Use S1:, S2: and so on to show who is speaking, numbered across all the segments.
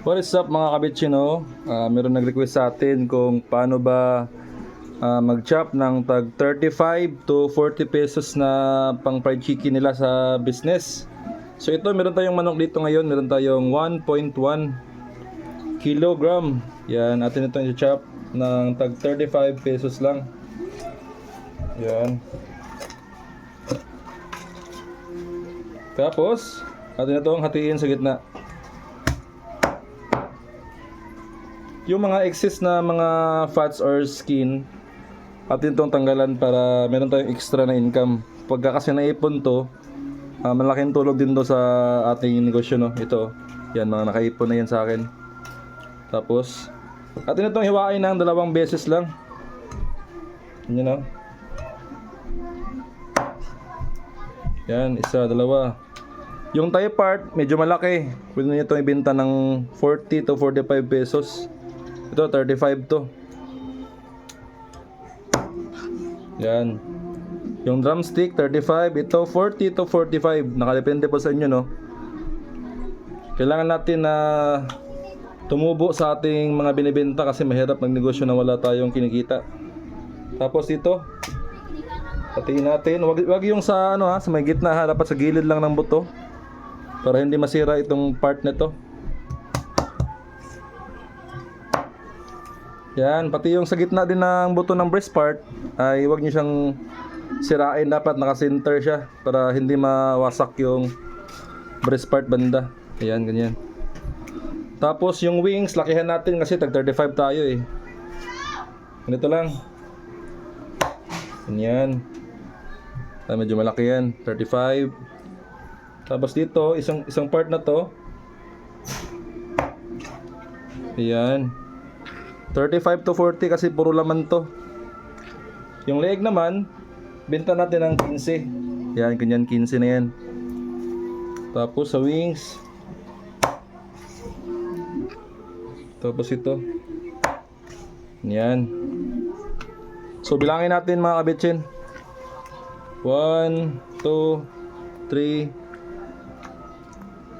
S1: What is up mga kabitsino? Ah, meron nag-request sa atin kung paano ba ah, mag-chop ng tag 35 to 40 pesos na pang fried chicken nila sa business. So ito, meron tayong manok dito ngayon. Meron tayong 1.1 kilogram. Yan, atin ito i-chop ng tag 35 pesos lang. Yan. Tapos, atin itong hatiin sa gitna. Yung mga excess na mga fats or skin, atin itong tanggalan para meron tayong extra na income. Pagka kasi naipon to, ah, malaking tulog din to sa ating negosyo, no? Ito, yan, mga nakaipon na yan sa akin. Tapos, atin itong hiwain ng dalawang beses lang. Yan, no? Yan, isa, dalawa. Yung Thai part, medyo malaki. Pwede nyo itong ibenta ng 40 to 45 pesos. Ito, 35 to. Yan. Yung drumstick, 35. Ito, 40 to 45. Nakadepende po sa inyo, no? Kailangan natin na tumubo sa ating mga binibenta kasi mahirap magnegosyo na wala tayong kinikita. Tapos ito, Patiin natin. Wag, wag yung sa ano ha, sa may gitna ha, dapat sa gilid lang ng buto. Para hindi masira itong part nito. Yan, pati yung sa gitna din ng buto ng breast part ay wag niyo siyang sirain dapat naka-center siya para hindi mawasak yung breast part banda. Ayan, ganyan. Tapos yung wings, lakihan natin kasi tag 35 tayo eh. Ganito lang. Ganyan. Ah, medyo malaki yan. 35. Tapos dito, isang isang part na to. Ayan. 35 to 40 kasi puro laman to. Yung leg naman, benta natin ng 15. Yan, ganyan 15 na yan. Tapos sa wings. Tapos ito. Yan. So bilangin natin mga kabitsin. 1, 2, 3,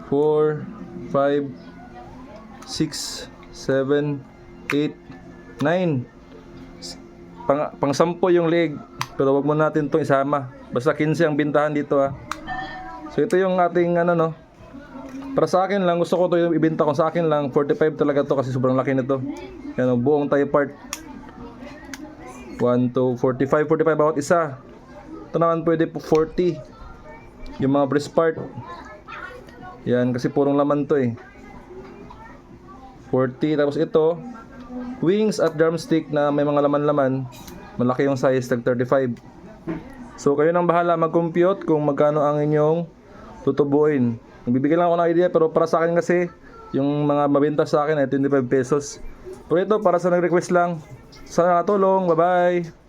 S1: 4, 5, 6, 7, 8, 9. Pang, pang sampo yung leg. Pero wag mo natin itong isama. Basta 15 ang bintahan dito ha. So ito yung ating ano no. Para sa akin lang, gusto ko to yung ibenta ko sa akin lang. 45 talaga to kasi sobrang laki nito. Yan o, buong tayo part. 1 to 45, 45 bawat isa. Ito naman pwede po 40. Yung mga breast part. Yan, kasi purong laman to eh. 40. Tapos ito, wings at drumstick na may mga laman-laman. Malaki yung size, tag 35. So kayo nang bahala mag-compute kung magkano ang inyong tutubuin. Nagbibigay lang ako ng idea pero para sa akin kasi yung mga mabenta sa akin ay 25 pesos. Pero ito para sa nag-request lang. Sana nakatulong. Bye-bye.